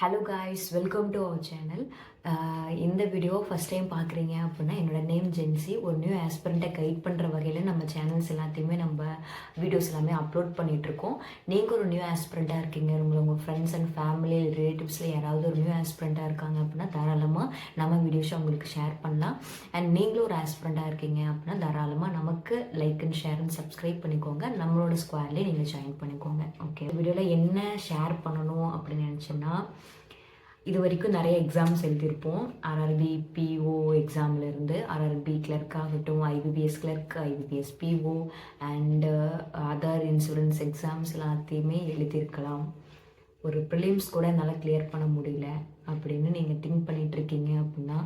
Hello guys welcome to our channel இந்த video first time பார்க்குறீங்க அப்படின்னா என்னோட நேம் ஜென்சி. ஒரு நியூ ஆஸ்பிரண்ட்டை கைட் பண்ணுற வகையில் நம்ம சேனல்ஸ் எல்லாத்தையுமே நம்ம வீடியோஸ் எல்லாமே அப்லோட் பண்ணிகிட்ருக்கோம் நீங்கள் ஒரு நியூ ஆஸ்பிரண்ட்டாக இருக்கீங்க உங்களை உங்கள் ஃப்ரெண்ட்ஸ் அண்ட் ஃபேமிலி ரிலேட்டிவ்ஸில் யாராவது ஒரு நியூ ஆஸ்பிரண்ட்டாக இருக்காங்க அப்படின்னா தாராளமாக நம்ம வீடியோஸை உங்களுக்கு ஷேர் பண்ணலாம். அண்ட் நீங்களும் ஒரு ஆஸ்பிரண்ட்டாக இருக்கீங்க அப்படின்னா தாராளமாக நமக்கு like and share and subscribe பண்ணிக்கோங்க. நம்மளோட ஸ்குவாட்லேயே நீங்கள் ஜாயின் பண்ணிக்கோங்க. ஓகே வீடியோவில் என்ன ஷேர் பண்ணணும் அப்படின்னு நினச்சோம்னா இது வரைக்கும் நிறைய எக்ஸாம்ஸ் எழுதியிருப்போம். ஆர்ஆர்பி பிஓ எக்ஸாம்லேருந்து ஆர்ஆர்பி கிளர்க் ஆகட்டும் IBPS clerk IBPS PO and other insurance exams எல்லாத்தையுமே எழுதியிருக்கலாம். ஒரு ப்ரிலிம்ஸ் கூட என்னால் கிளியர் பண்ண முடியல. அப்படின்னு நீங்கள் திங்க் பண்ணிகிட்ருக்கீங்க அப்படின்னா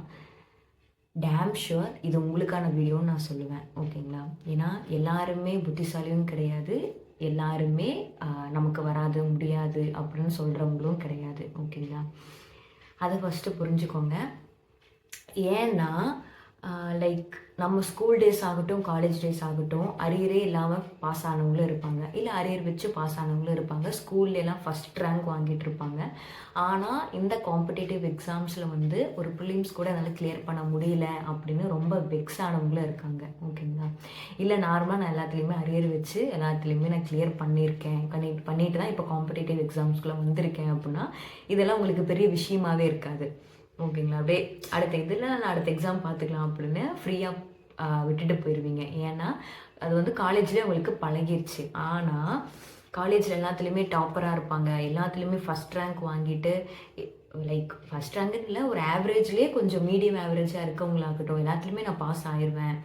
டேம் ஷுவர் இது உங்களுக்கான வீடியோன்னு நான் சொல்லுவேன். ஓகேங்களா ஏன்னா எல்லாருமே புத்திசாலியும் கிடையாது. எல்லாருமே uh, நமக்கு வராது முடியாது அப்படின்னு சொல்கிறவங்களும் கிடையாது. ஓகேங்களா அதை ஃபஸ்ட்டு புரிஞ்சுக்கோங்க. ஏன்னா லைக் நம்ம ஸ்கூல் டேஸ் ஆகட்டும் காலேஜ் டேஸ் ஆகட்டும் அரியரே இல்லாமல் பாஸ் ஆனவங்களும் இருப்பாங்க. இல்லை அரியர் வச்சு பாஸ் ஆனவங்களும் இருப்பாங்க. ஸ்கூல்லலாம் ஃபஸ்ட் ரேங்க் வாங்கிட்டு இருப்பாங்க. ஆனால் இந்த காம்படிட்டிவ் எக்ஸாம்ஸில் வந்து ஒரு ப்ரிலிம்ஸ் கூட என்னால் கிளியர் பண்ண முடியல அப்படின்னு ரொம்ப வெக்ஸ் ஆனவங்களும் இருக்காங்க. ஓகேங்களா இல்லை நார்மலாக நான் எல்லாத்துலேயுமே அரியர் வச்சு எல்லாத்துலேயுமே நான் கிளியர் பண்ணியிருக்கேன். பண்ணி பண்ணிட்டு தான் இப்போ காம்படிட்டிவ் எக்ஸாம்ஸ்குள்ளே வந்திருக்கேன் அப்படின்னா இதெல்லாம் உங்களுக்கு பெரிய விஷயமாவே இருக்காது. ஓகேங்களா? அப்படியே அடுத்த இதில் நான் அடுத்த எக்ஸாம் பார்த்துக்கலாம் அப்படின்னு ஃப்ரீயாக விட்டுட்டு போயிடுவீங்க ஏன்னா அது வந்து காலேஜ்லேயே உங்களுக்கு பழகிருச்சு. ஆனால் காலேஜில் எல்லாத்துலேயுமே டாப்பராக இருப்பாங்க. எல்லாத்துலேயுமே ஃபஸ்ட் ரேங்க் வாங்கிட்டு லைக் ஃபஸ்ட் ரேங்க்னு இல்லை ஒரு ஆவரேஜ்லேயே கொஞ்சம் மீடியம் ஆவரேஜாக இருக்கவங்களாகட்டும் எல்லாத்துலேயுமே நான் பாஸ் ஆயிடுவேன்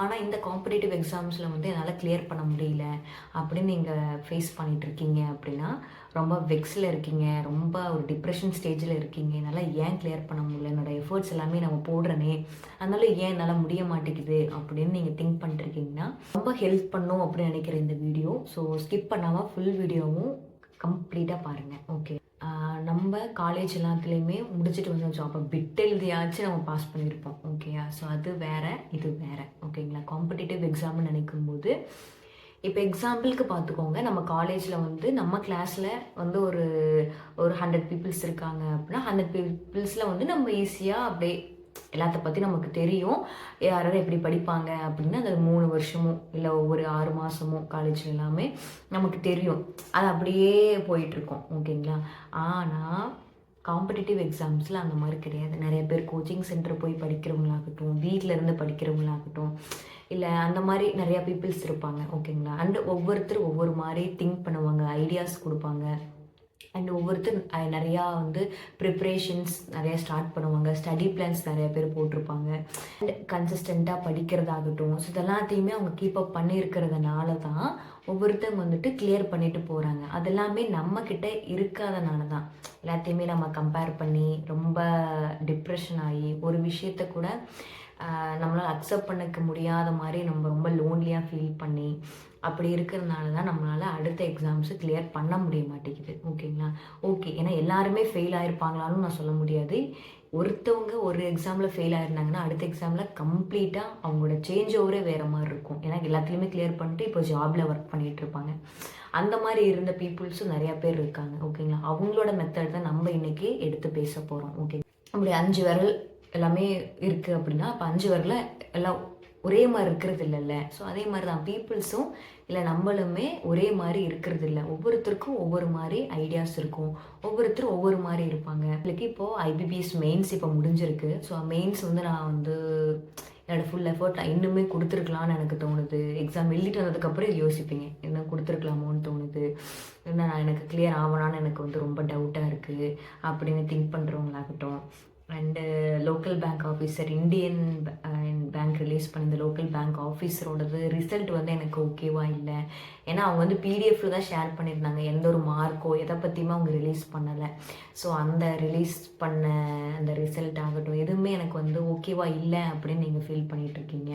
ஆனால் இந்த காம்படேட்டிவ் எக்ஸாம்ஸில் வந்து என்னால் கிளியர் பண்ண முடியல. அப்படின்னு நீங்கள் ஃபேஸ் பண்ணிகிட்ருக்கீங்க இருக்கீங்க அப்படின்னா ரொம்ப வெக்ஸில் இருக்கீங்க ரொம்ப ஒரு டிப்ரெஷன் ஸ்டேஜில் இருக்கீங்க. என்னால் ஏன் கிளியர் பண்ண முடியல? என்னோடய எஃபர்ட்ஸ் எல்லாமே நம்ம போடுறனே. அதனால ஏன் என்னால் முடிய மாட்டேங்குது? அப்படின்னு நீங்கள் திங்க் பண்ணிருக்கீங்கன்னா ரொம்ப ஹெல்ப் பண்ணும் அப்படின்னு நினைக்கிற இந்த வீடியோ ஸோ ஸ்கிப் பண்ணாமல் ஃபுல் வீடியோவும் கம்ப்ளீட்டாக பாருங்கள் ஓகே நம்ம காலேஜ் எல்லாத்துலேயுமே முடிச்சுட்டு வந்த ஜாப்பை பிட் எழுதியாச்சும் நம்ம பாஸ் பண்ணியிருப்போம் ஓகேயா ஸோ அது வேறு இது வேறு. ஓகேங்களா காம்படிட்டிவ் எக்ஸாம்னு நினைக்கும் போது இப்போ எக்ஸாம்பிளுக்கு பார்த்துக்கோங்க நம்ம காலேஜில் வந்து நம்ம கிளாஸில் வந்து ஒரு ஒரு ஹண்ட்ரட் பீப்புள்ஸ் இருக்காங்க அப்படின்னா ஹண்ட்ரட் பீப்புள்ஸில் வந்து நம்ம ஈஸியாக அப்படியே எல்லாத்த பற்றி நமக்கு தெரியும். யாராவது எப்படி படிப்பாங்க அப்படின்னு அது மூணு வருஷமோ இல்லை ஒவ்வொரு ஆறு மாதமும் காலேஜ் எல்லாமே நமக்கு தெரியும். அது அப்படியே போயிட்டுருக்கோம். ஓகேங்களா? ஆனால் காம்படிட்டிவ் எக்ஸாம்ஸில் அந்த மாதிரி கிடையாது. நிறைய பேர் கோச்சிங் சென்டர் போய் படிக்கிறவங்களாகட்டும் வீட்டில் இருந்து படிக்கிறவங்களாகட்டும் இல்லை அந்த மாதிரி நிறையா பீப்புள்ஸ் இருப்பாங்க. ஓகேங்களா? அண்ட் ஒவ்வொருத்தர் ஒவ்வொரு மாதிரி திங்க் பண்ணுவாங்க ஐடியாஸ் கொடுப்பாங்க. அண்ட் ஒவ்வொருத்தர் நிறையா வந்து ப்ரிப்ரேஷன்ஸ் நிறையா ஸ்டார்ட் பண்ணுவாங்க. ஸ்டடி பிளான்ஸ் நிறைய பேர் போட்டிருப்பாங்க. அண்ட் கன்சிஸ்டண்ட்டாக படிக்கிறதாகட்டும். ஸோ இதெல்லாத்தையுமே அவங்க கீப் அப் பண்ணியிருக்கிறதுனால தான் ஒவ்வொருத்தவங்க வந்துட்டு கிளியர் பண்ணிட்டு போகிறாங்க அதெல்லாமே நம்மக்கிட்ட இருக்காதனால தான். எல்லாத்தையுமே நம்ம கம்பேர் பண்ணி ரொம்ப டிப்ரெஷன் ஆகி ஒரு விஷயத்த கூட நம்மளால் அக்செப்ட் பண்ணிக்க முடியாத மாதிரி நம்ம ரொம்ப லோன்லியாக ஃபீல் பண்ணி அப்படி இருக்கிறதுனால தான் நம்மளால் அடுத்த எக்ஸாம்ஸு கிளியர் பண்ண முடிய மாட்டேங்குது. ஓகேங்களா ஓகே ஏன்னா எல்லாருமே ஃபெயில் ஆயிருப்பாங்களான்னு நான் சொல்ல முடியாது. ஒருத்தவங்க ஒரு எக்ஸாமில் ஃபெயில் ஆயிருந்தாங்கன்னா அடுத்த எக்ஸாமில் கம்ப்ளீட்டாக அவங்களோட சேஞ்ச் ஓவரே வேறு மாதிரி இருக்கும். ஏன்னா எல்லாத்துலேயுமே கிளியர் பண்ணிட்டு இப்போ ஜாபில் ஒர்க் பண்ணிகிட்டு இருப்பாங்க. அந்த மாதிரி இருந்த பீப்புள்ஸும் நிறையா பேர் இருக்காங்க. ஓகேங்களா அவங்களோட மெத்தட் தான் நம்ம இன்னைக்கு எடுத்து பேச போகிறோம் ஓகே அப்படி அஞ்சு விரல் எல்லாமே இருக்குது அப்படின்னா அப்போ அஞ்சு விரல எல்லாம் ஒரே மாதிரி இருக்கிறது இல்லைல்ல. ஸோ அதே மாதிரி தான் பீப்புள்ஸும் இல்லை நம்மளுமே ஒரே மாதிரி இருக்கிறது இல்லை. ஒவ்வொருத்தருக்கும் ஒவ்வொரு மாதிரி ஐடியாஸ் இருக்கும். ஒவ்வொருத்தரும் ஒவ்வொரு மாதிரி இருப்பாங்க. எனக்கு இப்போது ஐபிபிஎஸ் மெயின்ஸ் இப்போ முடிஞ்சிருக்கு. ஸோ மெயின்ஸ் வந்து நான் வந்து என்னோட ஃபுல் எஃபர்ட் இன்னுமே கொடுத்துருக்கலாம்னு எனக்கு தோணுது. எக்ஸாம் எழுதிட்டு வந்ததுக்கப்புறம் இது யோசிப்பீங்க. என்ன கொடுத்துருக்கலாமோன்னு தோணுது. என்ன நான் எனக்கு கிளியர் ஆகலான்னு எனக்கு வந்து ரொம்ப டவுட்டாக இருக்குது அப்படின்னு think பண்ணுறவங்களாகட்டும் and local bank officer Indian bank release பண்ண இந்த லோக்கல் பேங்க் ஆஃபீஸரோடது ரிசல்ட் வந்து எனக்கு ஓகேவா இல்லை. ஏன்னா அவங்க வந்து பிடிஎஃப்ல தான் ஷேர் பண்ணியிருந்தாங்க. எந்த ஒரு மார்க்கோ எதை பற்றியுமே அவங்க ரிலீஸ் பண்ணலை. ஸோ அந்த ரிலீஸ் பண்ண அந்த ரிசல்ட் ஆகட்டும் எதுவுமே எனக்கு வந்து ஓகேவா இல்லை அப்படின்னு நீங்கள் ஃபீல் பண்ணிகிட்ருக்கீங்க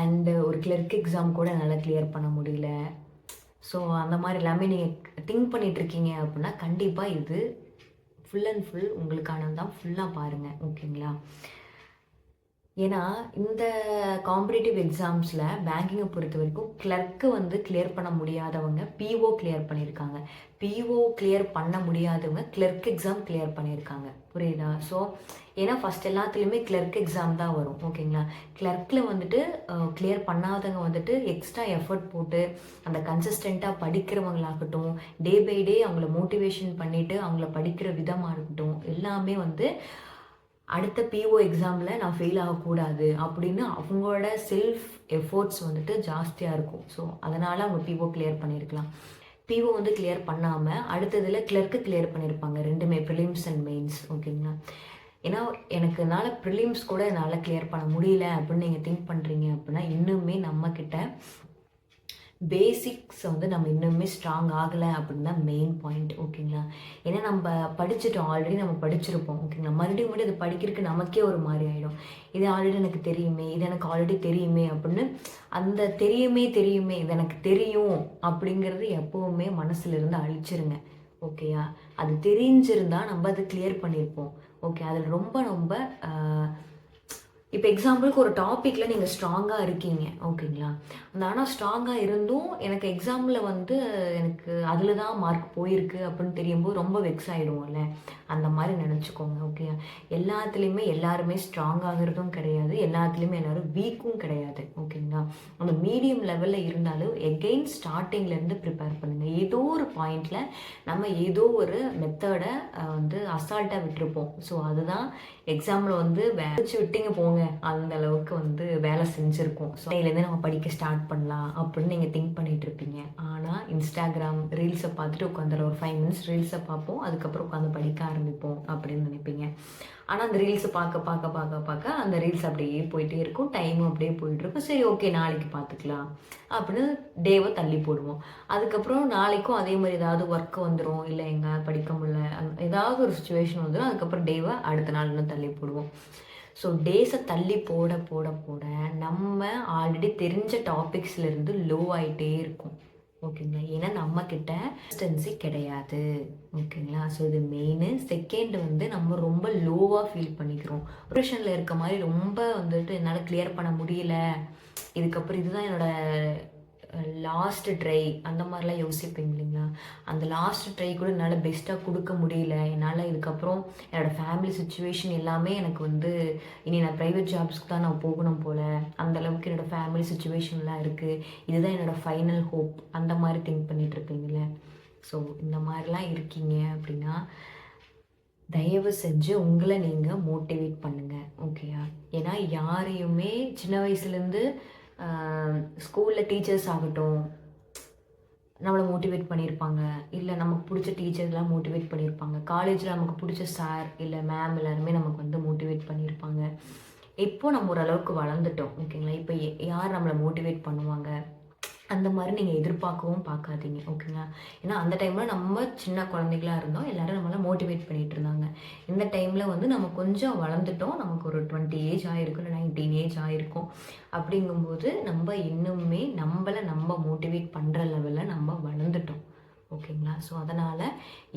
அண்டு uh, ஒரு கிளர்க் எக்ஸாம் கூட என்னால் கிளியர் பண்ண முடியல. ஸோ அந்த மாதிரி எல்லாமே நீங்கள் திங்க் பண்ணிகிட்ருக்கீங்க அப்படின்னா கண்டிப்பாக இது ஃபுல் அண்ட் ஃபுல் உங்களுக்கானது தான் ஃபுல்லாக பாருங்கள் ஓகேங்களா ஏன்னா இந்த காம்படிட்டிவ் எக்ஸாம்ஸில் பேங்கிங்கை பொறுத்த வரைக்கும் கிளர்க்கு வந்து கிளியர் பண்ண முடியாதவங்க பிஓ கிளியர் பண்ணியிருக்காங்க. பிஓ கிளியர் பண்ண முடியாதவங்க கிளர்க் எக்ஸாம் கிளியர் பண்ணியிருக்காங்க. புரியுதா? ஸோ ஏன்னா ஃபஸ்ட் எல்லாத்துலேயுமே கிளர்க் எக்ஸாம் தான் வரும். ஓகேங்களா? கிளர்க்கில் வந்துட்டு கிளியர் பண்ணாதவங்க வந்துட்டு எக்ஸ்ட்ரா எஃபர்ட் போட்டு அந்த கன்சிஸ்டண்ட்டாக படிக்கிறவங்களாகட்டும் டே பை டே அவங்கள மோட்டிவேஷன் பண்ணிவிட்டு அவங்கள படிக்கிற விதமாக இருக்கட்டும் எல்லாமே வந்து அடுத்த பிஓ எக்ஸாமில் நான் ஃபெயில் ஆகக்கூடாது அப்படின்னு அவங்களோட செல்ஃப் எஃபோர்ட்ஸ் வந்துட்டு ஜாஸ்தியாக இருக்கும். ஸோ அதனால் அவங்க பிஓ கிளியர் பண்ணியிருக்கலாம் பிஓ வந்து கிளியர் பண்ணாமல் அடுத்ததில் கிளர்க்கு கிளியர் பண்ணியிருப்பாங்க ரெண்டுமே ப்ரிலிம்ஸ் அண்ட் மெயின்ஸ் ஓகேங்களா ஏன்னா எனக்கு என்னால் ப்ரிலிம்ஸ் கூட என்னால் கிளியர் பண்ண முடியல அப்படின்னு நீங்கள் திங்க் பண்ணுறீங்க அப்படின்னா இன்னுமே நம்மக்கிட்ட பேசிக்ஸ் வந்து நம்ம இன்னுமே ஸ்ட்ராங் ஆகலை அப்படின்னு தான் மெயின் பாயிண்ட் ஓகேங்களா ஏன்னா நம்ம படிச்சுட்டோம் ஆல்ரெடி நம்ம படிச்சிருப்போம் ஓகேங்களா மறுபடியும் மறுபடியும் அது படிக்கிறதுக்கு நமக்கே ஒரு மாதிரி ஆகிடும் இது ஆல்ரெடி எனக்கு தெரியுமே இது எனக்கு ஆல்ரெடி தெரியுமே அப்படின்னு அந்த தெரியுமே தெரியுமே இது எனக்கு தெரியும் அப்படிங்கிறது எப்போவுமே மனசுலேருந்து அழிச்சிருங்க ஓகேயா அது தெரிஞ்சிருந்தா நம்ம அதை கிளியர் பண்ணியிருப்போம் ஓகே அதில் ரொம்ப ரொம்ப இப்போ எக்ஸாம்பிளுக்கு ஒரு டாப்பிக்கில் நீங்கள் ஸ்ட்ராங்காக இருக்கீங்க ஓகேங்களா அந்த ஆனால் ஸ்ட்ராங்காக இருந்தும் எனக்கு எக்ஸாமில் வந்து எனக்கு அதில் தான் மார்க் போயிருக்கு அப்படின்னு தெரியும்போது ரொம்ப வெக்ஸ் ஆகிடுவோம்ல அந்த மாதிரி நினச்சிக்கோங்க ஓகே எல்லாத்துலேயுமே எல்லாருமே ஸ்ட்ராங் ஆகிறதும் கிடையாது. எல்லாத்துலேயுமே எல்லாரும் வீக்கும் கிடையாது ஓகேங்களா அந்த மீடியம் லெவலில் இருந்தாலும் எகெயின் ஸ்டார்டிங்லேருந்து ப்ரிப்பேர் பண்ணுங்கள் ஏதோ ஒரு பாயிண்டில் நம்ம ஏதோ ஒரு மெத்தடை வந்து அசால்ட்டாக விட்டுருப்போம். ஸோ அதுதான் எக்ஸாமில் வந்து வச்சு விட்டீங்க போங்க. அந்த அளவுக்கு வந்து வேலை செஞ்சுருக்கோம். ஸோ இதுலேருந்து நம்ம படிக்க ஸ்டார்ட் பண்ணலாம் அப்படின்னு நீங்கள் திங்க் பண்ணிட்டு இருப்பீங்க. ஆனால் இன்ஸ்டாகிராம் ரீல்ஸை பார்த்துட்டு உட்காந்துல ஒரு ஃபைவ் மினிட்ஸ் ரீல்ஸை பார்ப்போம். அதுக்கப்புறம் உட்காந்து படிக்க ஆரம்பிப்போம் அப்படின்னு நினைப்பீங்க. ஆனால் அந்த ரீல்ஸை பார்க்க பார்க்க பார்க்க பார்க்க அந்த ரீல்ஸ் அப்படியே போயிட்டே இருக்கும். டைமும் அப்படியே போயிட்டுருக்கும் சரி ஓகே நாளைக்கு பார்த்துக்கலாம் அப்படின்னு டேவை தள்ளி போடுவோம். அதுக்கப்புறம் நாளைக்கும் அதே மாதிரி ஏதாவது ஒர்க் வந்துடும் இல்லை எங்கே படிக்க முடியல. ஏதாவது ஒரு சுச்சுவேஷன் வந்துடும் அதுக்கப்புறம் டேவை அடுத்த நாள் இன்னும் தள்ளி போடுவோம். ஸோ டேஸை தள்ளி போட போட போட நம்ம ஆல்ரெடி தெரிஞ்ச டாபிக்ஸ்லேருந்து லோ ஆகிட்டே இருக்கும். ஓகேங்களா? ஏன்னா நம்ம கிட்ட கிடையாது. ஓகேங்களா? ஸோ இது மெயின் செகண்ட் வந்து நம்ம ரொம்ப லோவாக ஃபீல் பண்ணிக்கிறோம். ப்ரொஃபஷனில் இருக்க மாதிரி ரொம்ப வந்துட்டு என்னால் கிளியர் பண்ண முடியல. இதுக்கப்புறம் இதுதான் என்னோட லாஸ்ட் ட்ரை அந்த மாதிரிலாம் யோசிப்பீங்க இல்லைங்களா? அந்த லாஸ்ட் ட்ரை கூட என்னால் பெஸ்ட்டாக கொடுக்க முடியல. என்னால் இதுக்கப்புறம் என்னோடய ஃபேமிலி சுச்சுவேஷன் எல்லாமே எனக்கு வந்து இனி நான் ப்ரைவேட் ஜாப்ஸ்க்கு தான் நான் போகணும் போல். அந்தளவுக்கு என்னோடய ஃபேமிலி சுச்சுவேஷன்லாம் இருக்குது இதுதான் என்னோடய ஃபைனல் ஹோப் அந்த மாதிரி திங்க் பண்ணிகிட்ருப்பீங்களே ஸோ இந்த மாதிரிலாம் இருக்கீங்க அப்படின்னா தயவு செஞ்சு உங்களை நீங்கள் மோட்டிவேட் பண்ணுங்கள் ஓகேயா ஏன்னா யாரையுமே சின்ன வயசுலேருந்து ஸ்கூலில் டீச்சர்ஸ் ஆகட்டும் நம்மளை மோட்டிவேட் பண்ணியிருப்பாங்க. இல்லை நமக்கு பிடிச்ச டீச்சர்ஸ்லாம் மோட்டிவேட் பண்ணியிருப்பாங்க. காலேஜில் நமக்கு பிடிச்ச சார் இல்லை மேம் எல்லாருமே நமக்கு வந்து மோட்டிவேட் பண்ணியிருப்பாங்க. இப்போ நம்ம ஓரளவுக்கு வளர்ந்துட்டோம் ஓகேங்களா இப்போ யார் நம்மளை மோட்டிவேட் பண்ணுவாங்க? அந்த மாதிரி நீங்கள் எதிர்பார்க்கவும் பார்க்காதீங்க ஓகேங்களா ஏன்னா அந்த டைமில் நம்ம சின்ன குழந்தைகளாக இருந்தோம். எல்லாரும் நம்மளாம் மோட்டிவேட் பண்ணிட்டு இருந்தாங்க. இந்த டைமில் வந்து நம்ம கொஞ்சம் வளர்ந்துட்டோம். நமக்கு ஒரு டுவெண்ட்டி ஏஜ் ஆகிருக்கும் இல்லை நைன்டீன் ஏஜ் ஆகிருக்கும் அப்படிங்கும்போது நம்ம இன்னுமே நம்மளை நம்ம மோட்டிவேட் பண்ணுற லெவலில் நம்ம வளர்ந்துட்டோம். ஓகேங்களா? ஸோ அதனால்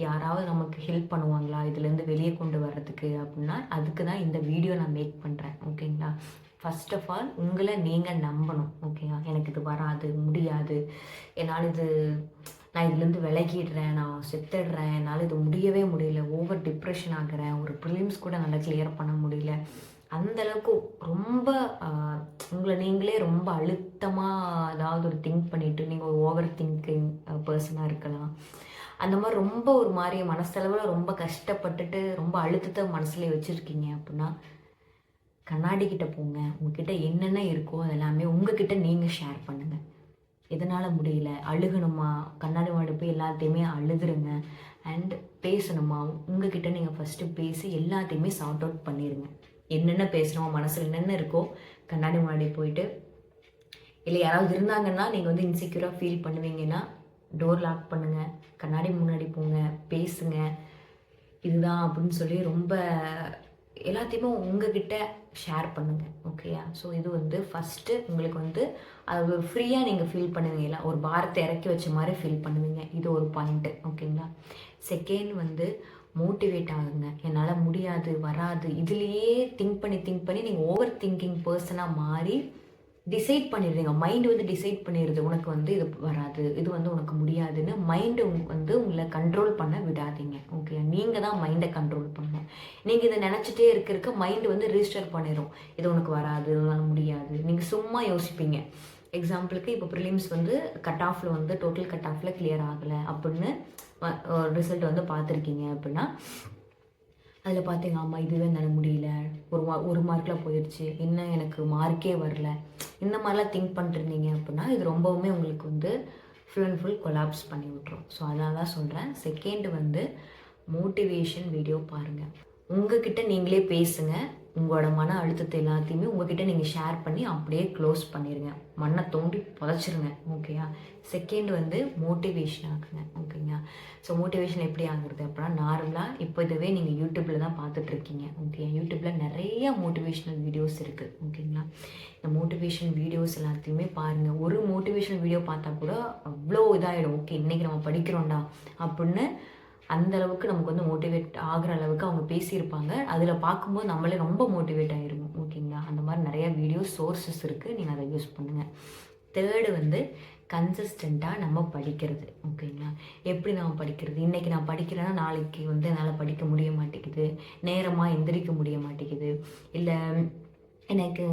யாராவது நமக்கு ஹெல்ப் பண்ணுவாங்களா? இதுலேருந்து வெளியே கொண்டு வர்றதுக்கு அப்படின்னா அதுக்கு தான் இந்த வீடியோ நான் மேக் பண்ணுறேன் ஓகேங்களா? ஃபர்ஸ்ட் ஆஃப் ஆல் உங்களை நீங்கள் நம்பணும். ஓகேங்களா எனக்கு இது வராது முடியாது. என்னால் இது நான் இதுலேருந்து விலகிடுறேன் நான் செத்துடுறேன் என்னால் இது முடியவே முடியல ஓவர் டிப்ரெஷன் ஆகிறேன் ஒரு ப்ரிலிம்ஸ் கூட நல்லா கிளியர் பண்ண முடியல. அந்த அளவுக்கு ரொம்ப உங்களை நீங்களே ரொம்ப அழுத்தமாக ஏதாவது ஒரு திங்க் பண்ணிட்டு நீங்கள் ஒரு ஓவர் திங்கிங் பர்சனாக இருக்கலாம். அந்த மாதிரி ரொம்ப ஒரு மாதிரி மனசளவில் ரொம்ப கஷ்டப்பட்டுட்டு ரொம்ப அழுத்தத்தை மனசுலேயே வச்சுருக்கீங்க அப்படின்னா கண்ணாடி கிட்ட போங்க. உங்ககிட்ட என்னென்ன இருக்கோ அதெல்லாமே உங்ககிட்ட நீங்கள் ஷேர் பண்ணுங்கள் எதனால் முடியல? அழுகணுமா? கண்ணாடி மாடு போய் எல்லாத்தையுமே அழுதுருங்க. அண்ட் பேசணுமா? உங்ககிட்ட நீங்கள் ஃபஸ்ட்டு பேசி எல்லாத்தையுமே சார்ட் அவுட் பண்ணிடுங்க என்னென்ன பேசுகிறோம் மனசில் என்னென்ன இருக்கோ கண்ணாடி முன்னாடி போயிட்டு இல்லை யாராவது இருந்தாங்கன்னா நீங்கள் வந்து இன்செக்யூராக ஃபீல் பண்ணுவீங்கன்னா டோர் லாக் பண்ணுங்கள் கண்ணாடி முன்னாடி போங்க பேசுங்க. இதுதான் அப்படின்னு சொல்லி ரொம்ப எல்லாத்தையுமே உங்ககிட்ட ஷேர் பண்ணுங்கள் ஓகேயா ஸோ இது வந்து ஃபஸ்ட்டு உங்களுக்கு வந்து அது ஃப்ரீயாக நீங்கள் ஃபீல் பண்ணுவீங்களா ஒரு பாரத்தை இறக்கி வச்ச மாதிரி ஃபீல் பண்ணுவீங்க. இது ஒரு பாயிண்ட்டு ஓகேங்களா செகண்ட் வந்து மோட்டிவேட் ஆகுங்க. என்னால் முடியாது வராது. இதுலேயே திங்க் பண்ணி திங்க் பண்ணி நீங்கள் ஓவர் திங்கிங் பர்சனாக மாறி டிசைட் பண்ணிடுறீங்க மைண்டு வந்து டிசைட் பண்ணிடுது உனக்கு வந்து இது வராது இது வந்து உனக்கு முடியாதுன்னு மைண்டு வந்து உங்களை கண்ட்ரோல் பண்ண விடாதீங்க. ஓகே நீங்கள் தான் மைண்டை கண்ட்ரோல் பண்ணணும். நீங்கள் இதை நினச்சிட்டே இருக்க இருக்க மைண்டு வந்து ரிஜிஸ்டர் பண்ணிடும் இது உனக்கு வராது உனக்கு முடியாது. நீங்கள் சும்மா யோசிப்பீங்க. எக்ஸாம்பிளுக்கு இப்போ ப்ரிலிம்ஸ் வந்து கட் ஆஃபில் வந்து டோட்டல் கட் ஆஃபில் கிளியர் ஆகலை அப்படின்னு ரிசல்ட் வந்து பார்த்துருக்கீங்க அப்படின்னா அதில் பார்த்தீங்க அம்மா இதுவே என்னால் முடியல. ஒரு மா ஒரு மார்க்கில் போயிடுச்சு இன்னும் எனக்கு மார்க்கே வரல. இந்த மாதிரிலாம் திங்க் பண்ணிருந்தீங்க அப்படின்னா இது ரொம்பவுமே உங்களுக்கு வந்து ஃபுல் அண்ட் ஃபுல் கொலாப்ஸ் பண்ணி விட்ரும் ஸோ அதனால தான் சொல்கிறேன் செகண்ட் வந்து மோட்டிவேஷன் வீடியோ பாருங்கள் உங்ககிட்ட நீங்களே பேசுங்க. உங்களோட மன அழுத்தத்தை எல்லாத்தையுமே உங்ககிட்ட நீங்கள் ஷேர் பண்ணி அப்படியே க்ளோஸ் பண்ணிடுங்க மண்ணை தோண்டி புதைச்சிருங்க. ஓகேயா செகண்ட் வந்து மோட்டிவேஷன் ஆகுங்க ஸோ மோட்டிவேஷன் எப்படி ஆகுறது அப்படின்னா நார்மலாக இப்போ இதுவே நீங்கள் யூடியூப்பில் தான் பார்த்துட்ருக்கீங்க. ஓகே யூடியூப்பில் நிறைய மோட்டிவேஷ்னல் வீடியோஸ் இருக்குது ஓகேங்களா இந்த மோட்டிவேஷன் வீடியோஸ் எல்லாத்தையுமே பாருங்கள் ஒரு மோட்டிவேஷனல் வீடியோ பார்த்தா கூட அவ்வளோ இதாகிடும் ஓகே இன்றைக்கி நம்ம படிக்கிறோம்டா அப்படின்னு அந்த அளவுக்கு நமக்கு வந்து மோட்டிவேட் ஆகிற அளவுக்கு அவங்க பேசியிருப்பாங்க. அதில் பார்க்கும்போது நம்மளே ரொம்ப மோட்டிவேட் ஆகிருவோம் ஓகேங்களா அந்த மாதிரி நிறைய வீடியோ சோர்சஸ் இருக்குது நீங்கள் அதை யூஸ் பண்ணுங்கள் தேர்டு வந்து கன்சிஸ்டண்ட்டாக நம்ம படிக்கிறது ஓகேங்களா எப்படி நாம் படிக்கிறது? இன்றைக்கி நான் படிக்கிறேன்னா நாளைக்கு வந்து என்னால் படிக்க முடிய மாட்டேங்குது. நேரமாக எந்திரிக்க முடிய மாட்டேங்குது. இல்லை எனக்கு